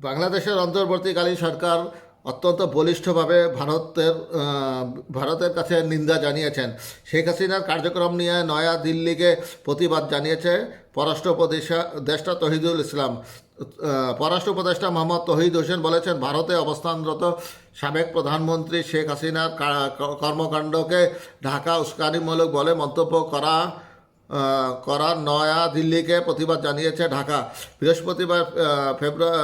বাংলাদেশের অন্তর্বর্তীকালীন সরকার অত্যন্ত বলিষ্ঠভাবে ভারতের ভারতের কাছে নিন্দা জানিয়েছেন। শেখ হাসিনার কার্যক্রম নিয়ে নয়া দিল্লিকে প্রতিবাদ জানিয়েছে পররাষ্ট্র উপদেষ্টা তহিদুল ইসলাম। পররাষ্ট্র উপদেষ্টা মোহাম্মদ তহিদ হোসেন বলেছেন, ভারতে অবস্থানরত সাবেক প্রধানমন্ত্রী শেখ হাসিনার কর্মকাণ্ডকে ঢাকা উস্কানিমূলক বলে মন্তব্য করা আহ, করা নয়া দিল্লিকে প্রতিবাদ জানিয়েছে ঢাকা। বৃহস্পতিবার ফেব্রুয়ারি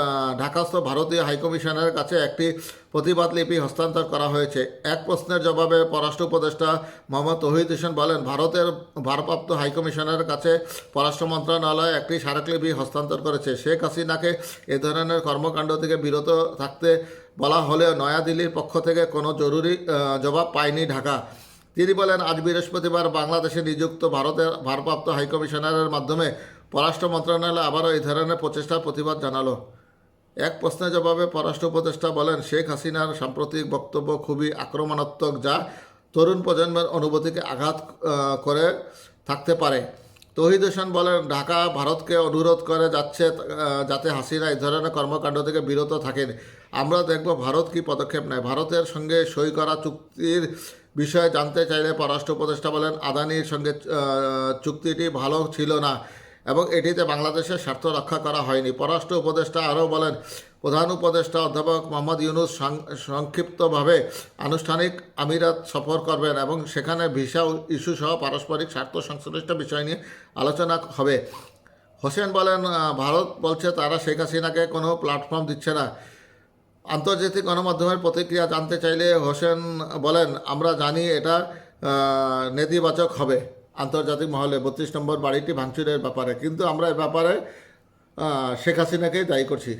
ঢাকাস্থ ভারতীয় হাইকমিশনের কাছে একটি প্রতিবাদ লিপি হস্তান্তর করা হয়েছে। এক প্রশ্নের জবাবে পররাষ্ট্র উপদেষ্টা মোহাম্মদ তহিদ হোসেন বলেন ভারতের ভারপ্রাপ্ত হাইকমিশনের কাছে পররাষ্ট্র মন্ত্রণালয় একটি স্মারকলিপি হস্তান্তর করেছে। শেখ হাসিনাকে এ ধরনের কর্মকাণ্ড থেকে বিরত থাকতে বলা হলেও নয়াদিল্লির পক্ষ থেকে কোনো জরুরি জবাব পায়নি ঢাকা। তিনি বলেন, আজ বৃহস্পতিবার বাংলাদেশে নিযুক্ত ভারতের ভারপ্রাপ্ত হাইকমিশনারের মাধ্যমে পররাষ্ট্র মন্ত্রণালয় আবারও এই ধরনের প্রচেষ্টার প্রতিবাদ জানালো। এক প্রশ্নের জবাবে পররাষ্ট্র উপদেষ্টা বলেন, শেখ হাসিনার সাম্প্রতিক বক্তব্য খুবই আক্রমণাত্মক যা তরুণ প্রজন্মের অনুভূতিকে আঘাত করে থাকতে পারে। তহিদ হোসেন বলেন, ঢাকা ভারতকে অনুরোধ করে যাচ্ছে যাতে হাসিনা এই ধরনের কর্মকাণ্ড থেকে বিরত থাকেন। আমরা দেখব ভারত কি পদক্ষেপ নেয়। ভারতের সঙ্গে সই করা চুক্তির বিষয়ে জানতে চাইলে পররাষ্ট্র উপদেষ্টা বলেন, আদানির সঙ্গে চুক্তিটি ভালো ছিল না এবং এটিতে বাংলাদেশের স্বার্থ রক্ষা করা হয়নি। পররাষ্ট্র উপদেষ্টা আরও বলেন, প্রধান উপদেষ্টা অধ্যাপক মোহাম্মদ ইউনুস সংক্ষিপ্তভাবে আনুষ্ঠানিক আমিরাত সফর করবেন এবং সেখানে ভিসা ইস্যু সহ পারস্পরিক স্বার্থ সংশ্লিষ্ট বিষয় নিয়ে আলোচনা হবে। হোসেন বলেন ভারত বলছে তারা শেখ হাসিনাকে কোনো প্ল্যাটফর্ম দিচ্ছে না। আন্তর্জাতিক গণমাধ্যমের প্রতিক্রিয়া জানতে চাইলে হোসেন বলেন, আমরা জানি এটা নেতিবাচক হবে আন্তর্জাতিক মহলে। বত্রিশ নম্বর বাড়িটি ভাঙচুরের ব্যাপারে। কিন্তু আমরা এ ব্যাপারে শেখ হাসিনাকেই দায়ী করছি।